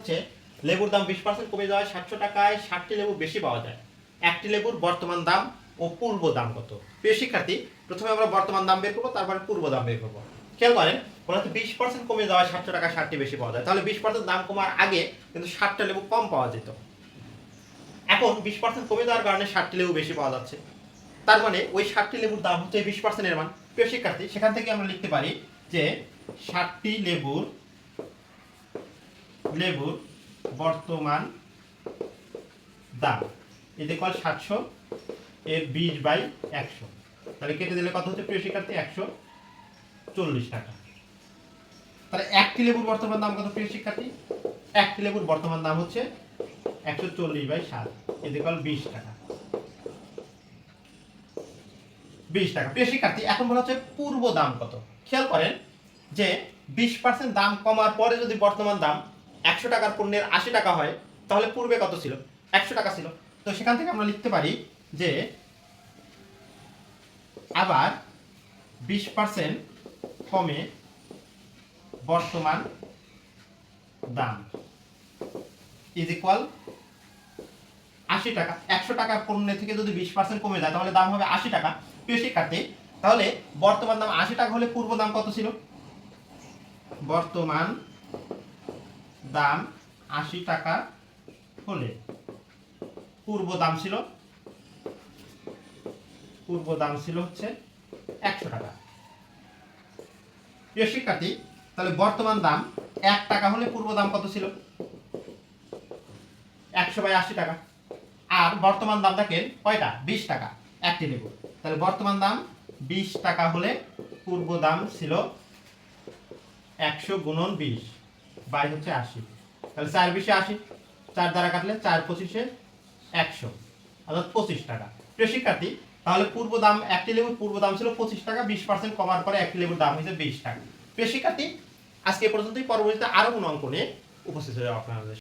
হচ্ছে, লেবুর দাম বিশ পার্সেন্ট কমে যাওয়ায় সাতশো টাকায় ষাটটি লেবু বেশি পাওয়া যায়। একটি লেবুর বর্তমান দাম ও পূর্ব দাম কত? প্রিয় শিক্ষার্থী, প্রথমে আমরা বর্তমান দাম বের করব, তারপরে পূর্ব দাম বের করব। খেয়াল করেন, বলা বিশ পার্সেন্ট কমে যাওয়ায় সাতশো টাকা ষাটটি বেশি পাওয়া যায়। তাহলে বিশ পার্সেন্ট দাম কমার আগে কিন্তু ষাটটা লেবু কম পাওয়া যেত। এখন বিশ পার্সেন্ট কমে যাওয়ার কারণে ষাটটি লেবু বেশি পাওয়া যাচ্ছে। তার মানে ওই ষাটটি লেবুর দাম হচ্ছে বিশ পার্সেন্টের মান। প্রিয় শিক্ষার্থী, সেখান থেকে আমরা লিখতে পারি যে ষাটটি লেবুর লেবুর বর্তমান দাম। এতে কল সাতশো। এর বিশ বাই একশো। তাহলে কেটে দিলে কত হচ্ছে? প্রিয় শিক্ষার্থী, একশো চল্লিশ টাকা। তাহলে একটি লেবুর বর্তমান দাম কত, প্রিয় শিক্ষার্থী? একটি লেবুর বর্তমান দাম হচ্ছে একশো চল্লিশ বাই সাত। এতে কল বিশ টাকা। বিশ টাকা। প্রিয় শিক্ষার্থী, এখন বলা হচ্ছে পূর্ব দাম কত। খেয়াল করেন যে বিশ পার্সেন্ট দাম কমার পরে যদি বর্তমান দাম একশো টাকার পণ্যের আশি টাকা হয়, তাহলে পূর্বে কত ছিল? একশো টাকা ছিল। তো সেখান থেকে আমরা লিখতে পারি যে আবার বিশ পার্সেন্ট কমে বর্তমান দাম। ইজ ইকুয়াল আশি টাকা। একশো টাকা পণ্যের থেকে যদি বিশ পার্সেন্ট কমে যায়, তাহলে দাম হবে আশি টাকা। প্রিয় শিক্ষার্থী, তাহলে বর্তমান দাম আশি টাকা হলে পূর্ব দাম কত ছিল? বর্তমান দাম আশি টাকা হলে। পূর্ব দাম ছিল, পূর্ব দাম ছিল হচ্ছে একশো টাকা। প্রিয় শিক্ষার্থী, তাহলে বর্তমান দাম এক টাকা হলে পূর্ব দাম কত ছিল? একশো বাই আশি টাকা। আর বর্তমান দাম দেখেন কয়টা? বিশ টাকা, একটি নেব তাহলে বর্তমান দাম বিশ টাকা হলে পূর্ব দাম ছিল একশো গুণন বিশ। বাই হচ্ছে আশি। তাহলে চার বিশে আশি, চার দ্বারা কাটলে চার পঁচিশে একশো, অর্থাৎ পঁচিশ টাকা। প্রিয় শিক্ষার্থী, তাহলে পূর্ব দাম একটি লেবুর পূর্ব দাম ছিল পঁচিশ টাকা, বিশ পার্সেন্ট কমার পরে একটি লেবুর দাম হয়েছে বিশ টাকা। প্রিয় শিক্ষার্থী, আজকে পর্যন্তই। পরবর্তীতে আরও কোনো অঙ্ক নিয়ে উপস্থিত হয়ে আপনাদের